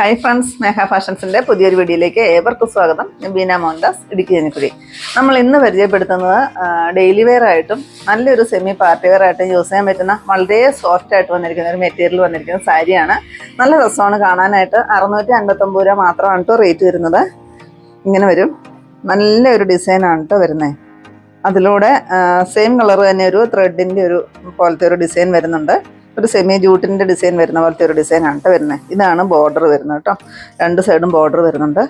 Hi friends സ്നേഹ ഫാഷൻസിന്റെ പുതിയൊരു വീഡിയോയിലേക്ക് ഏവർക്കും സ്വാഗതം. ബീന മോഹൻദാസ് ഇടുക്കി ജനിക്കുടി നമ്മൾ ഇന്ന് പരിചയപ്പെടുത്തുന്നത് ഡെയിലി വെയർ ആയിട്ടും നല്ലൊരു സെമി പാർട്ടി വെയർ ആയിട്ടും യൂസ് ചെയ്യാൻ പറ്റുന്ന വളരെ സോഫ്റ്റ് ആയിട്ട് വന്നിരിക്കുന്ന ഒരു മെറ്റീരിയൽ വന്നിരിക്കുന്ന സാരിയാണ്. നല്ല രസമാണ് കാണാനായിട്ട്. അറുന്നൂറ്റി അൻപത്തൊമ്പത് രൂപ മാത്രമാണ് കേട്ടോ റേറ്റ് വരുന്നത്. ഇങ്ങനെ വരും. നല്ലൊരു ഡിസൈനാണ് കേട്ടോ വരുന്നത് അതിലൂടെ സെയിം കളർ തന്നെ ഒരു ത്രെഡിന്റെ ഒരു പോലത്തെ ഒരു ഡിസൈൻ വരുന്നുണ്ട്. ഒരു സെമി ജൂട്ടിന്റെ ഡിസൈൻ വരുന്ന പോലത്തെ ഒരു ഡിസൈനാണ് കേട്ടോ വരുന്നത് ഇതാണ് ബോർഡർ വരുന്നത് കേട്ടോ രണ്ട് സൈഡും ബോർഡർ വരുന്നുണ്ട്.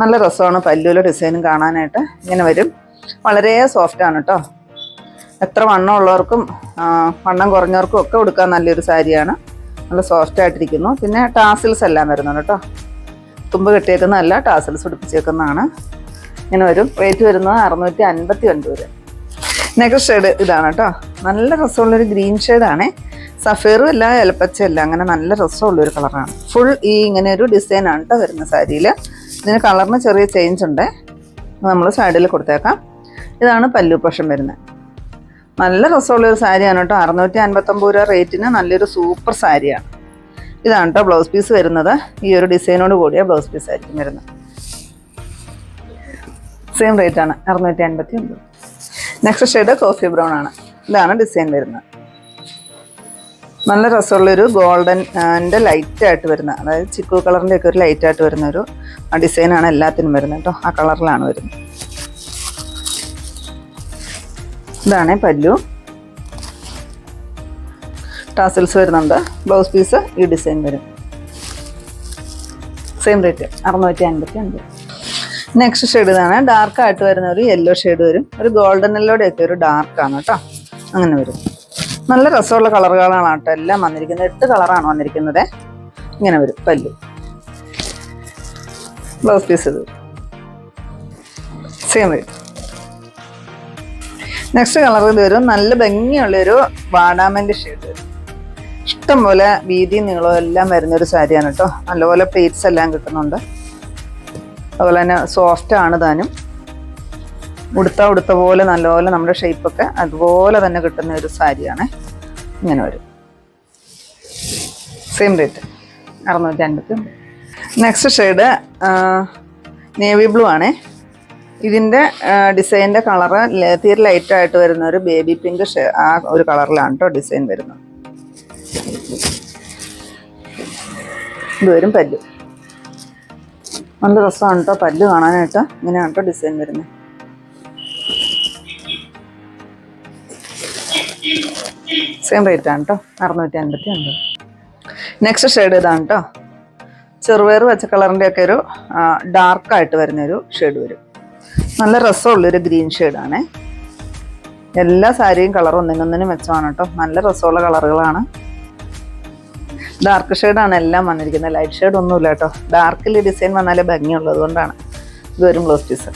നല്ല രസമാണ് പല്ലുവിലെ ഡിസൈനും കാണാനായിട്ട്. ഇങ്ങനെ വരും. വളരെ സോഫ്റ്റ് ആണ് കേട്ടോ എത്ര വണ്ണം ഉള്ളവർക്കും വണ്ണം കുറഞ്ഞവർക്കും ഒക്കെ കൊടുക്കാൻ നല്ലൊരു സാരിയാണ് നല്ല സോഫ്റ്റ് ആയിട്ടിരിക്കുന്നു. പിന്നെ ടാസിൽസ് എല്ലാം വരുന്നുണ്ട് കേട്ടോ തുമ്പ് കെട്ടിയേക്കുന്നതല്ല ടാസിൽസ് പിടിപ്പിച്ചേക്കുന്നതാണ്. ഇങ്ങനെ വരും. റേറ്റ് വരുന്നത് അറുന്നൂറ്റി അൻപത്തി ഒൻപത് രൂപ നെക്സ്റ്റ് ഷെയ്ഡ് ഇതാണ് കേട്ടോ നല്ല രസമുള്ളൊരു ഗ്രീൻ ഷെയ്ഡാണ് സഫേറും അല്ല ഇലപ്പച്ച അല്ല. അങ്ങനെ നല്ല രസമുള്ള ഒരു കളറാണ്. ഫുൾ ഈ ഇങ്ങനെ ഒരു ഡിസൈനാണ് കേട്ടോ വരുന്ന സാരിയിൽ. ഇതിന് കളറിന് ചെറിയ ചേഞ്ച് ഉണ്ട്. നമ്മൾ സൈഡിൽ കൊടുത്തേക്കാം. ഇതാണ് പല്ലു പക്ഷം വരുന്നത്. നല്ല രസമുള്ളൊരു സാരിയാണ് കേട്ടോ അറുന്നൂറ്റി അൻപത്തൊമ്പത് രൂപ റേറ്റിന് നല്ലൊരു സൂപ്പർ സാരിയാണ്. ഇതാണ് കേട്ടോ ബ്ലൗസ് പീസ് വരുന്നത്. ഈ ഒരു ഡിസൈനോട് കൂടിയ ബ്ലൗസ് പീസ് ആയിരിക്കും വരുന്നത്. സെയിം റേറ്റ് ആണ് അറുന്നൂറ്റി അൻപത്തി ഒമ്പത് നെക്സ്റ്റ് ഷെയ്ഡ് കോഫി ബ്രൗൺ ആണ്. ഇതാണ് ഡിസൈൻ വരുന്നത്. നല്ല രസമുള്ളൊരു ഗോൾഡൻ ആന്റെ ലൈറ്റ് ആയിട്ട് വരുന്ന അതായത് ചിക്കു കളറിന്റെ ഒക്കെ ഒരു ലൈറ്റ് ആയിട്ട് വരുന്ന ഒരു ഡിസൈനാണ് എല്ലാത്തിനും വരുന്നത് കേട്ടോ ആ കളറിലാണ് വരുന്നത്. ഇതാണ് പല്ലു. ടാസിൽസ് വരുന്നുണ്ട്. ബ്ലൗസ് പീസ് ഈ ഡിസൈൻ വരും. സെയിം റേറ്റ് അറുന്നൂറ്റി അൻപത്തി അഞ്ച് നെക്സ്റ്റ് ഷെയ്ഡ് ഇതാണ്. ഡാർക്ക് ആയിട്ട് വരുന്ന ഒരു യെല്ലോ ഷെയ്ഡ് വരും. ഒരു ഗോൾഡൻ ഒരു ഡാർക്കാണ് കേട്ടോ അങ്ങനെ വരും. നല്ല രസമുള്ള കളറുകളാണ് കേട്ടോ എല്ലാം വന്നിരിക്കുന്നത്. എട്ട് കളറാണ് വന്നിരിക്കുന്നത്. ഇങ്ങനെ വരും. പല്ലു. ബ്ലൗസ് പീസ് ഇത്. സെയിം വരും നെക്സ്റ്റ് കളർ ഇത് വരും. നല്ല ഭംഗിയുള്ളൊരു വാടാമന്റെ ഷെയ്ഡ് വരും ഇഷ്ടം പോലെ വീതി നീളവും എല്ലാം വരുന്നൊരു സാരിയാണ് കേട്ടോ. നല്ലപോലെ പ്ലേറ്റ്സ് എല്ലാം കിട്ടുന്നുണ്ട്. അതുപോലെ തന്നെ സോഫ്റ്റ് ആണ് താനും. ഉടുത്ത ഉടുത്ത പോലെ നല്ലപോലെ നമ്മുടെ ഷേപ്പൊക്കെ അതുപോലെ തന്നെ കിട്ടുന്ന ഒരു സാരിയാണ് ഇങ്ങനെ വരും. സെയിം റേറ്റ് അറുന്നൂറ്റി അൻപത്തി നെക്സ്റ്റ് ഷെയ്ഡ് നേവി ബ്ലൂ ആണേ. ഇതിന്റെ ഡിസൈനിന്റെ കളറ് തീരെ ലൈറ്റായിട്ട് വരുന്ന ഒരു ബേബി പിങ്ക് ആ ഒരു കളറിലാണ് കേട്ടോ ഡിസൈൻ വരുന്നത്. ഇത് വരും പല്ലു. നല്ല രസമാണ് കേട്ടോ പല്ല് കാണാനായിട്ട്. ഇങ്ങനെയാണ് കേട്ടോ ഡിസൈൻ വരുന്നത്. സെയിം റേറ്റ് ആണ് കേട്ടോ അറുന്നൂറ്റി അൻപത്തി അൻപത് നെക്സ്റ്റ് ഷെയ്ഡ് ഇതാണ് കേട്ടോ ചെറുപയർ വെച്ച കളറിന്റെ ഒക്കെ ഒരു ഡാർക്കായിട്ട് വരുന്ന ഒരു ഷെയ്ഡ് വരും. നല്ല രസമുള്ളൊരു ഗ്രീൻ ഷെയ്ഡാണേ എല്ലാ സാരിയും കളർ ഒന്നിനൊന്നിനും മെച്ചമാണ് കേട്ടോ നല്ല രസമുള്ള കളറുകളാണ് ഡാർക്ക് ഷെയ്ഡാണ് എല്ലാം വന്നിരിക്കുന്നത്. ലൈറ്റ് ഷെയ്ഡ് ഒന്നുമില്ല കേട്ടോ ഡാർക്കിൽ ഡിസൈൻ വന്നാലേ ഭംഗിയുള്ളൂ. അതുകൊണ്ടാണ് ഇത് ബ്ലൗസ് പീസ്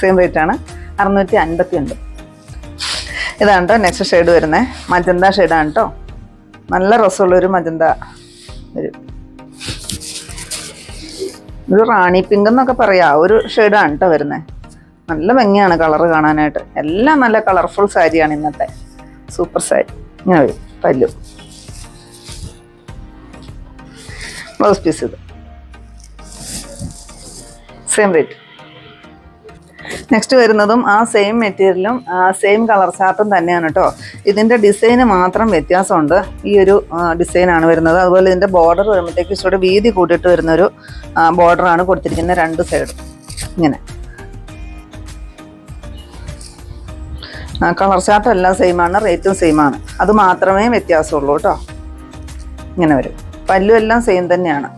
സെയിം റേറ്റ് ആണ്. അറുന്നൂറ്റി അൻപത്തി ഉണ്ട് ഇതാണ് കേട്ടോ നെക്സ്റ്റ് ഷെയ്ഡ് വരുന്നത് മജന്ത ഷെയ്ഡാണ് കേട്ടോ നല്ല രസമുള്ളൊരു മജന്ത. വരും ഒരു റാണി പിങ്ക് എന്നൊക്കെ പറയാം. ഒരു ഷെയ്ഡാണ് കേട്ടോ വരുന്നത് നല്ല ഭംഗിയാണ് കളർ കാണാനായിട്ട്. എല്ലാം നല്ല കളർഫുൾ സാരിയാണ് ഇന്നത്തെ. സൂപ്പർ സാരി ഇങ്ങനെ വരും. പല്ലു. ബ്ലൗസ് പീസ് ഇത്. സെയിം റേറ്റ് നെക്സ്റ്റ് വരുന്നതും ആ സെയിം മെറ്റീരിയലും സെയിം കളർ ചാർട്ടും തന്നെയാണ് കേട്ടോ ഇതിന്റെ ഡിസൈന് മാത്രം വ്യത്യാസമുണ്ട്. ഈ ഒരു ഡിസൈനാണ് വരുന്നത്. അതുപോലെ ഇതിന്റെ ബോർഡർ വരുമ്പോഴത്തേക്ക് ഇച്ചിരി വീതി കൂട്ടിയിട്ട് വരുന്നൊരു ബോർഡറാണ് കൊടുത്തിരിക്കുന്നത് രണ്ട് സൈഡും ഇങ്ങനെ. കളർ ചാർട്ടും എല്ലാം സെയിമാണ് റേറ്റും സെയിമാണ് അത് മാത്രമേ വ്യത്യാസമുള്ളൂ കേട്ടോ ഇങ്ങനെ വരും. പല്ലും എല്ലാം സെയിം തന്നെയാണ്.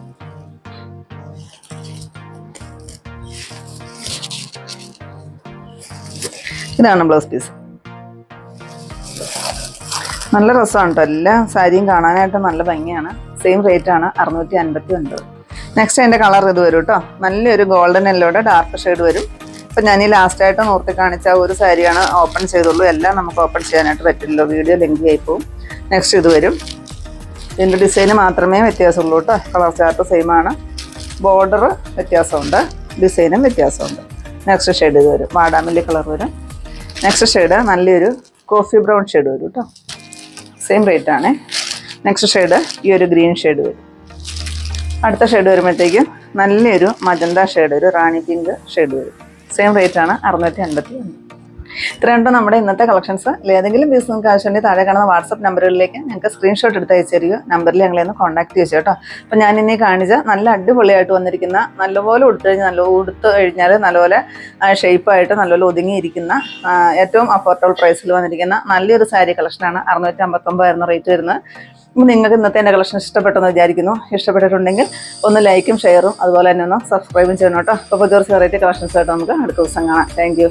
ഇതാണ് ബ്ലൗസ് പീസ് നല്ല രസമാണ് കേട്ടോ എല്ലാ സാരിയും കാണാനായിട്ട് നല്ല ഭംഗിയാണ്. സെയിം റേറ്റ് ആണ് അറുന്നൂറ്റി അൻപത്തി ഒൻപത് നെക്സ്റ്റ് അതിന്റെ കളർ ഇത് വരും കേട്ടോ നല്ലൊരു ഗോൾഡൻ എല്ലോടെ ഡാർക്ക് ഷെയ്ഡ് വരും. ഇപ്പം ഞാൻ ഈ ലാസ്റ്റായിട്ട് നോർത്തി കാണിച്ച ഒരു സാരിയാണ് ഓപ്പൺ ചെയ്തുള്ളൂ. എല്ലാം നമുക്ക് ഓപ്പൺ ചെയ്യാനായിട്ട് പറ്റില്ലല്ലോ. വീഡിയോ ലിങ്ക് ആയി പോകും നെക്സ്റ്റ് ഇത് വരും. ഇതിന്റെ ഡിസൈന് മാത്രമേ വ്യത്യാസമുള്ളൂ കേട്ടോ കളർ ചാർട്ട് സെയിം ആണ്. ബോർഡർ വ്യത്യാസമുണ്ട്. ഡിസൈനും വ്യത്യാസമുണ്ട്. നെക്സ്റ്റ് ഷെയ്ഡ് ഇത് വരും. വാടാമല്ലി കളർ വരും. നെക്സ്റ്റ് ഷെയ്ഡ് നല്ലൊരു കോഫി ബ്രൗൺ ഷെയ്ഡ് വരും കേട്ടോ സെയിം റേറ്റ് ആണ്. നെക്സ്റ്റ് ഷെയ്ഡ് ഈ ഒരു ഗ്രീൻ ഷെയ്ഡ് വരും. അടുത്ത ഷെയ്ഡ് വരുമ്പോഴത്തേക്കും നല്ലൊരു മജന്ത ഷെയ്ഡ് ഒരു റാണി പിങ്ക് ഷെയ്ഡ് വരും. സെയിം റേറ്റ് ആണ് അറുന്നൂറ്റി അൻപത്തി ഒന്ന് ഇത്രയുണ്ടോ നമ്മുടെ ഇന്നത്തെ കളക്ഷൻസ് ഏതെങ്കിലും പീസ് നിങ്ങൾക്ക് ആവശ്യമുണ്ടെങ്കിൽ താഴെ കാണുന്ന വാട്സപ്പ് നമ്പറുകളിലേക്ക് ഞങ്ങൾക്ക് സ്ക്രീൻഷോട്ട് എടുത്ത് അയച്ചു തരികയോ നമ്പറിൽ ഞങ്ങളെ ഒന്ന് കോൺടാക്ട് ചെയ്തു കേട്ടോ അപ്പോൾ ഞാൻ ഇനി കാണിച്ച നല്ല അടിപൊളിയായിട്ട് വന്നിരിക്കുന്ന നല്ലപോലെ ഉടുത്തു കഴിഞ്ഞാൽ നല്ല ഉടുത്ത് കഴിഞ്ഞാൽ നല്ലപോലെ ഷേപ്പായിട്ട് നല്ലപോലെ ഒതുങ്ങിയിരിക്കുന്ന ഏറ്റവും അഫോർഡബിൾ പ്രൈസിൽ വന്നിരിക്കുന്ന നല്ലൊരു സാരി കളക്ഷനാണ് അറുന്നൂറ്റി അമ്പത്തൊമ്പതായിരുന്നു റേറ്റ് വരുന്നത്. അപ്പോൾ നിങ്ങൾക്ക് ഇന്നത്തെ എന്റെ കളക്ഷൻ ഇഷ്ടപ്പെട്ടെന്ന് വിചാരിക്കുന്നു. ഇഷ്ടപ്പെട്ടിട്ടുണ്ടെങ്കിൽ ഒന്ന് ലൈക്കും ഷെയറും അതുപോലെ തന്നെ ഒന്ന് സബ്സ്ക്രൈബും ചെയ്യണം കേട്ടോ. അപ്പോൾ പുതിയ വെറൈറ്റി കളക്ഷൻസ് ആയിട്ട് നമുക്ക് അടുത്ത ദിവസം കാണാം. താങ്ക്